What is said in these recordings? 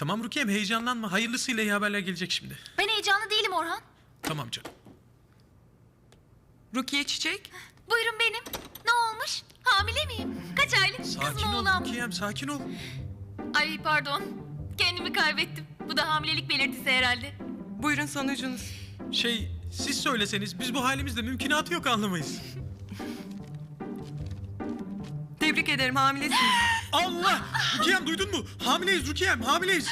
Tamam Rukiye'm heyecanlanma. Hayırlısıyla iyi haberler gelecek şimdi. Ben heyecanlı değilim Orhan. Tamam canım. Rukiye Çiçek. Buyurun benim. Ne olmuş? Hamile miyim? Kaç aylık? Kız Sakin mı ol oğlan mı? Rukiye'm sakin ol. Ay pardon. Kendimi kaybettim. Bu da hamilelik belirtisi herhalde. Buyurun sonucunuz. Şey siz söyleseniz biz bu halimizde mümkünatı yok anlamayız. Tebrik ederim hamilesiniz. Allah! Rukiye'm duydun mu? Hamileyiz Rukiye'm hamileyiz.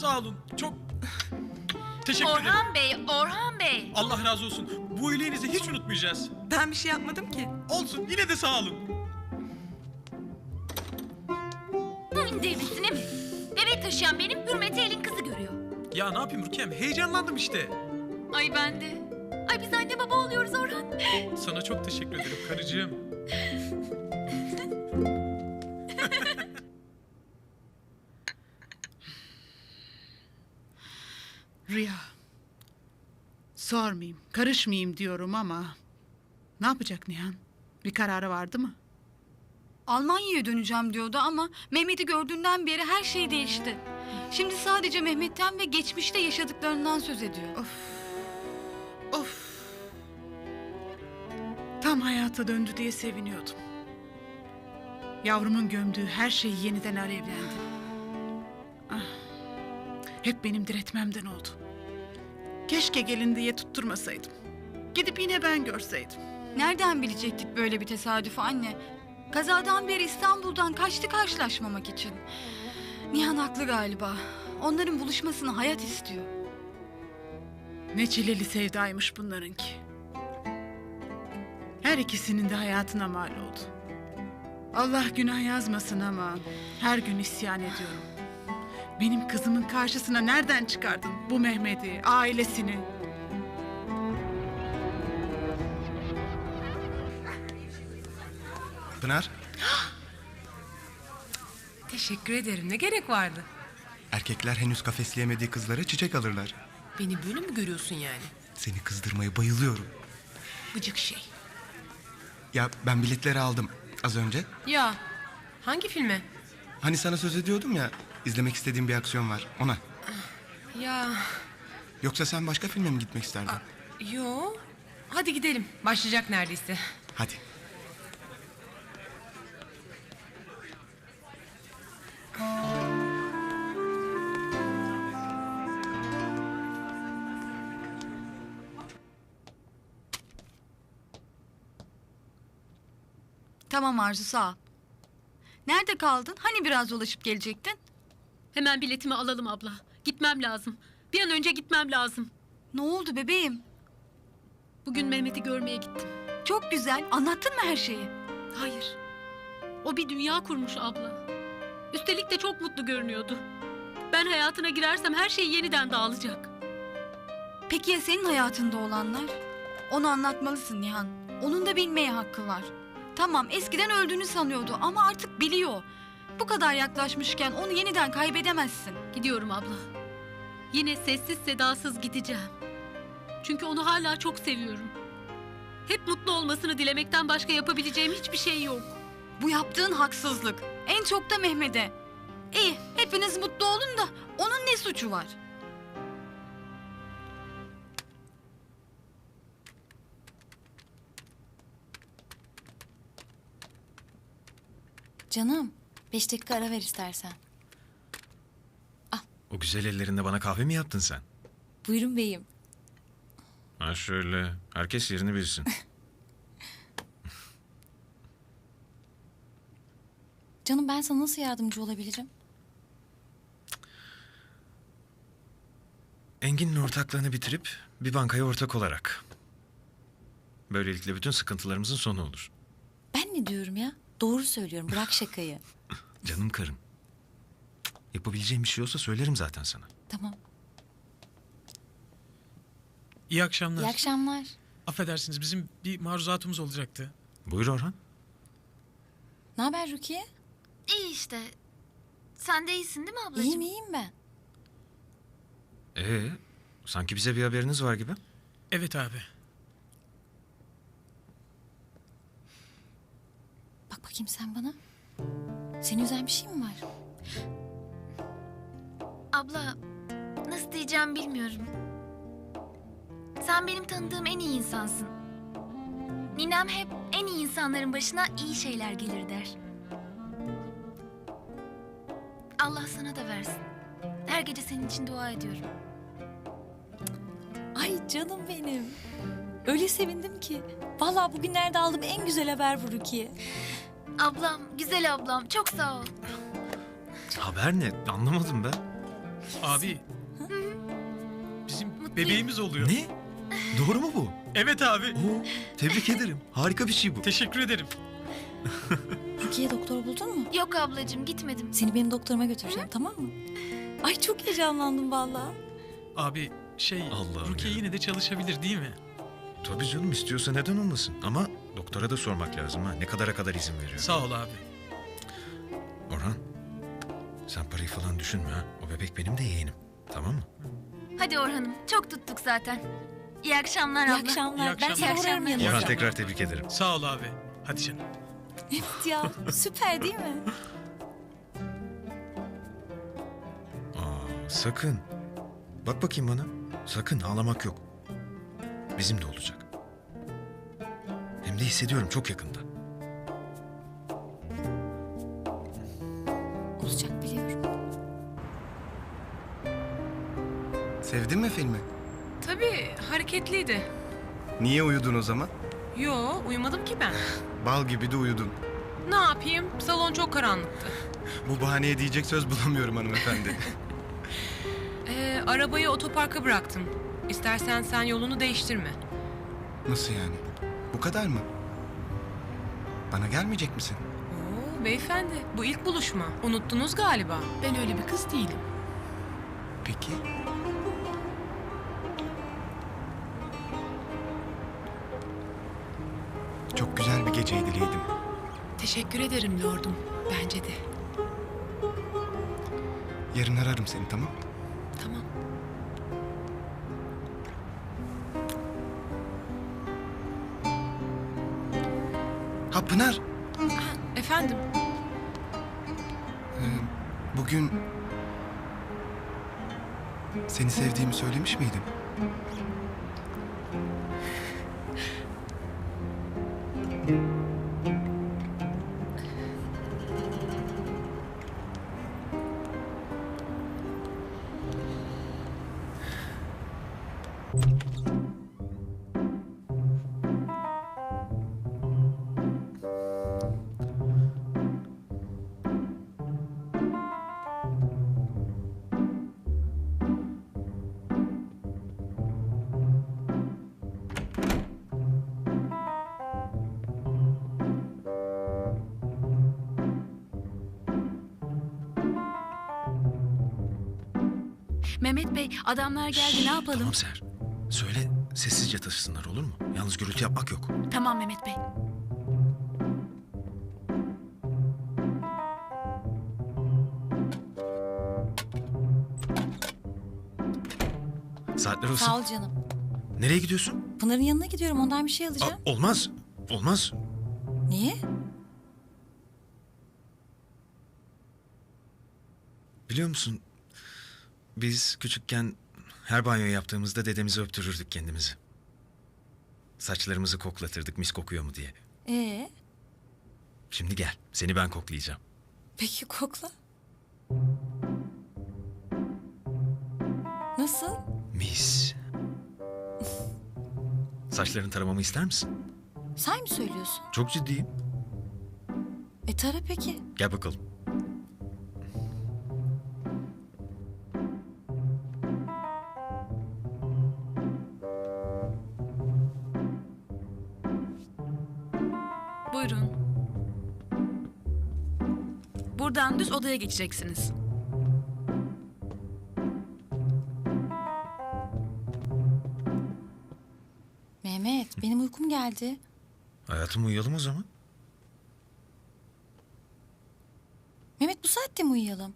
Sağ olun çok teşekkür ederim. Orhan Bey, Orhan Bey. Allah razı olsun. Bu iyiliğinizi hiç unutmayacağız. Ben bir şey yapmadım ki. Olsun yine de sağ olun. Bunun devrisine mi? Bebek taşıyan benim hürmeti elin kızı görüyor. Ya ne yapayım Rukiye'm heyecanlandım işte. Ay ben de. Ay biz anne baba oluyoruz Orhan. Sana çok teşekkür ederim karıcığım. Sormayayım, karışmayayım diyorum ama... Ne yapacak Nihan? Bir kararı vardı mı? Almanya'ya döneceğim diyordu ama Mehmet'i gördüğünden beri her şey değişti. Şimdi sadece Mehmet'ten ve geçmişte yaşadıklarından söz ediyor. Of. Tam hayata döndü diye seviniyordum. Yavrumun gömdüğü her şey yeniden alevlendi. Ah. Hep benim diretmemden oldu. Keşke gelin diye tutturmasaydım. Gidip yine ben görseydim. Nereden bilecektik böyle bir tesadüfü anne? Kazadan beri İstanbul'dan kaçtı karşılaşmamak için. Nihan haklı galiba. Onların buluşmasını hayat istiyor. Ne çileli sevdaymış bunlarınki. Her ikisinin de hayatına mal oldu. Allah günah yazmasın ama her gün isyan ediyorum. Benim kızımın karşısına nereden çıkardın bu Mehmet'i, ailesini? Pınar, Teşekkür ederim. Ne gerek vardı? erkekler henüz kafesleyemediği kızlara çiçek alırlar. Beni böyle mi görüyorsun yani? Seni kızdırmaya bayılıyorum. Gıcık şey. Ya ben biletleri aldım az önce. Ya hangi filme? Hani sana söz ediyordum ya, izlemek istediğim bir aksiyon var ona. Ya Yoksa sen başka filme mi gitmek isterdin? yo. Hadi gidelim. Başlayacak neredeyse. Hadi. Tamam Arzu sağ ol. Nerede kaldın? Hani biraz dolaşıp gelecektin? Hemen biletimi alalım abla. Gitmem lazım. Bir an önce gitmem lazım. Ne oldu bebeğim? Bugün Mehmet'i görmeye gittim. Çok güzel. Anlattın mı her şeyi? Hayır. O bir dünya kurmuş abla. Üstelik de çok mutlu görünüyordu. Ben hayatına girersem her şey yeniden dağılacak. Peki ya senin hayatında olanlar? Onu anlatmalısın Nihan. Onun da bilmeye hakkı var. Tamam eskiden öldüğünü sanıyordu ama artık biliyor. Bu kadar yaklaşmışken onu yeniden kaybedemezsin. Gidiyorum abla. Yine sessiz sedasız gideceğim. Çünkü onu hala çok seviyorum. Hep mutlu olmasını dilemekten başka yapabileceğim hiçbir şey yok. Bu yaptığın haksızlık. En çok da Mehmet'e. İyi hepiniz mutlu olun da onun ne suçu var? Canım, beş dakika ara ver istersen. O güzel ellerinde bana kahve mi yaptın sen? Buyurun beyim. Ha şöyle. Herkes yerini bilsin. Canım ben sana nasıl yardımcı olabilirim? Engin'in ortaklığını bitirip bir bankaya ortak olarak. Böylelikle bütün sıkıntılarımızın sonu olur. Ben ne diyorum ya? Doğru söylüyorum. Bırak şakayı. Canım karım. Yapabileceğim bir şey olsa söylerim zaten sana. Tamam. İyi akşamlar. İyi akşamlar. Affedersiniz bizim bir maruzatımız olacaktı. Buyur Orhan. Ne haber Rukiye? İyi işte. Sen de iyisin değil mi ablacığım? İyiyim iyiyim ben. Ee, sanki bize bir haberiniz var gibi. Evet abi. Bakayım sen bana. Seni üzen bir şey mi var? Abla, nasıl diyeceğim bilmiyorum. Sen benim tanıdığım en iyi insansın. Ninem hep en iyi insanların başına iyi şeyler gelir der. Allah sana da versin. Her gece senin için dua ediyorum. Ay canım benim. Öyle sevindim ki. Vallahi bugünlerde aldığım en güzel haber bu Rukiye. Ablam, güzel ablam, çok sağ ol. Haber ne? Anlamadım ben. Abi. Bizim bebeğimiz oluyor. Ne? Doğru mu bu? Evet abi. Oo, tebrik ederim. Harika bir şey bu. Teşekkür ederim. Rukiye doktor buldun mu? Yok ablacığım, gitmedim. Seni benim doktoruma götüreceğim tamam mı? Ay çok heyecanlandım vallahi. Abi şey Allah'ım Rukiye ya. yine de çalışabilir değil mi? Tabii canım istiyorsa neden olmasın? Ama doktora da sormak lazım ha. Ne kadara kadar izin veriyor? Sağ ol abi. Orhan, sen parayı falan düşünme ha. O bebek benim de yeğenim. Tamam mı? Hadi Orhan'ım, çok tuttuk zaten. İyi akşamlar İyi abla. akşamlar. İyi Ben akşamlar. seni İyi uğrarım akşamlar. yanına. Orhan tekrar tebrik ederim. Sağ ol abi. Hadi canım. Evet ya süper değil mi? Aa, sakın. Bak bakayım bana. Sakın ağlamak yok. Bizim de olacak. Hem de hissediyorum çok yakında. Olacak biliyorum. Sevdin mi filmi? Tabii hareketliydi. Niye uyudun o zaman? Yo uyumadım ki ben. Bal gibi de uyudun. Ne yapayım? Salon çok karanlıktı. Bu bahaneye diyecek söz bulamıyorum hanımefendi. Ee, arabayı otoparka bıraktım. İstersen sen yolunu değiştirme. Nasıl yani? Bu kadar mı? Bana gelmeyecek misin? Oo beyefendi bu ilk buluşma. Unuttunuz galiba. Ben öyle bir kız değilim. Peki. Çok güzel bir geceydi Leydim. Teşekkür ederim lordum. Bence de. Yarın ararım seni tamam mı? Tamam. Ha Pınar, Efendim? bugün seni sevdiğimi söylemiş miydim? Mehmet Bey adamlar geldi ne yapalım? Tamam Ser. Söyle sessizce taşısınlar olur mu? Yalnız gürültü yapmak yok. Tamam Mehmet Bey. Saatler olsun. Sağ ol canım. Nereye gidiyorsun? Pınar'ın yanına gidiyorum ondan bir şey Aa, alacağım. olmaz. Olmaz. Niye? Biliyor musun? Biz küçükken her banyo yaptığımızda dedemizi öptürürdük kendimizi. Saçlarımızı koklatırdık mis kokuyor mu diye. Ee, Şimdi gel. Seni ben koklayacağım. peki kokla. Nasıl? Mis. Saçlarını taramamı ister misin? Say mı söylüyorsun? Çok ciddiyim. E tara peki. Gel bakalım. Buyurun. Buradan düz odaya geçeceksiniz. Mehmet benim uykum geldi. Hayatım uyuyalım o zaman. Mehmet bu saatte mi uyuyalım?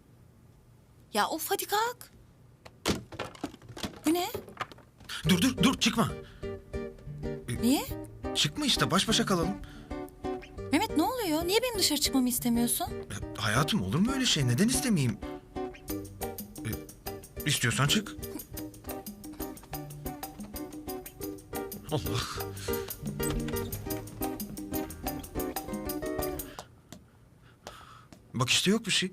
Ya of hadi kalk. Bu ne? Dur dur dur çıkma. Niye? Çıkma işte baş başa kalalım. Mehmet ne oluyor? Niye benim dışarı çıkmamı istemiyorsun? Ya, hayatım olur mu öyle şey? Neden istemeyeyim? E, istiyorsan çık. Allah. Bak işte yok bir şey.